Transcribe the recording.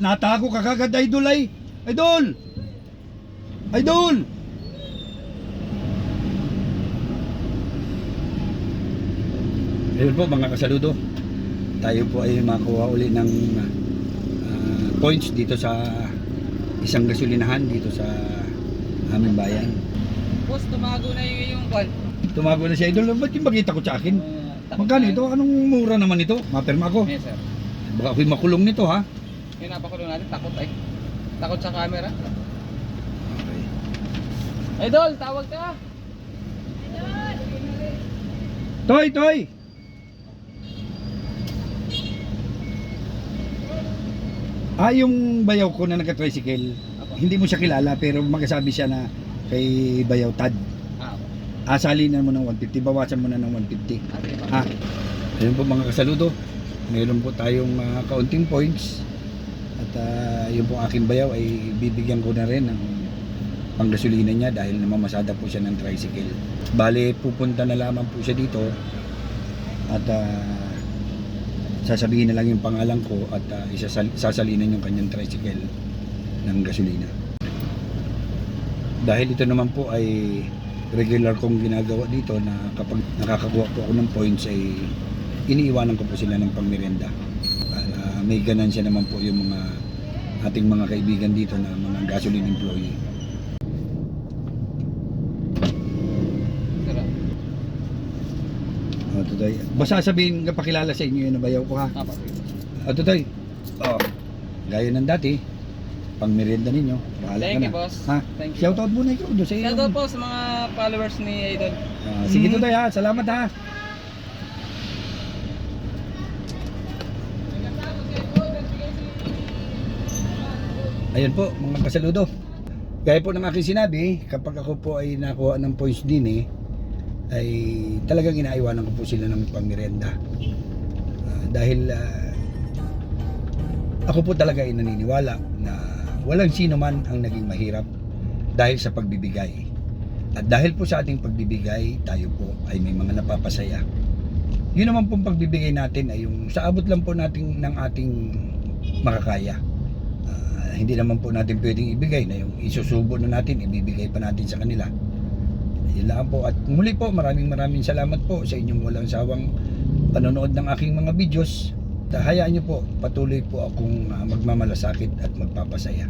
natago ka kagad, idol ay. Idol! Idol! Ayun po mga kasaludo. Tayo po ay makuha uli ng ah, points dito sa isang gasolinahan dito sa aming bayan. Boss, tumago na yung yung kwan. Tumago na si Idol. Ba't yung makita ko sa akin? Magkano ito? Anong mura naman ito? Mapirma ko. Yes, sir. Baka ako'y makulong nito ha. Yung napakulong natin, takot ay. Takot sa camera. Idol, tawag ka. Toy, Toy! Ah, yung bayaw ko na nagka-tricycle, Apo. hindi mo siya kilala pero magkasabi siya na kay bayaw Tad. Ah, Asalinan mo ng 150, bawasan mo na ng 150. ah. Ha? Ayun po mga kasaludo. Meron po tayong ah, kaunting points. At ah, yung po aking bayaw ay bibigyan ko na rin ng panggasolina niya dahil namamasada po siya ng tricycle. Bale, pupunta na lamang po siya dito at ah, sasabihin na lang yung pangalan ko at ah, isasal- yung kanyang tricycle ng gasolina. Dahil ito naman po ay regular kong ginagawa dito na kapag nakakakuha po ako ng points ay iniiwanan ko po sila ng pangmerenda may ganansya naman po yung mga ating mga kaibigan dito na mga gasoline employee. Sir, ah. O, Tutoy. Basta sabihin kapakilala sa inyo yun na bayaw ko ha. Ah, pa, sige. O, Tutoy. O, gaya ng dati, pangmerenda ninyo. Bahala ka Thank na. you, boss. Ha? Thank you. Shoutout muna ikaw doon sa iyo. Shoutout po sa mga followers ni Idol. Ah, sige Mm. Tutoy ha. Salamat ha. Ayan po, mga kasaludo. Gaya po ng aking sinabi, kapag ako po ay nakuha ng points din eh, ay talagang inaiwanan ko po sila ng pangmerenda. Ah, dahil ah, ako po talaga ay naniniwala na walang sino man ang naging mahirap dahil sa pagbibigay. At dahil po sa ating pagbibigay, tayo po ay may mga napapasaya. Yun naman pong pagbibigay natin ay yung sa abot lang po natin ng ating makakaya. Hindi naman po natin pwedeng ibigay na yung isusubo na natin, ibibigay pa natin sa kanila. Yun lang po. At muli po, maraming maraming salamat po sa inyong walang sawang panonood ng aking mga videos. Hayaan nyo po, patuloy po akong ah, magmamalasakit at magpapasaya.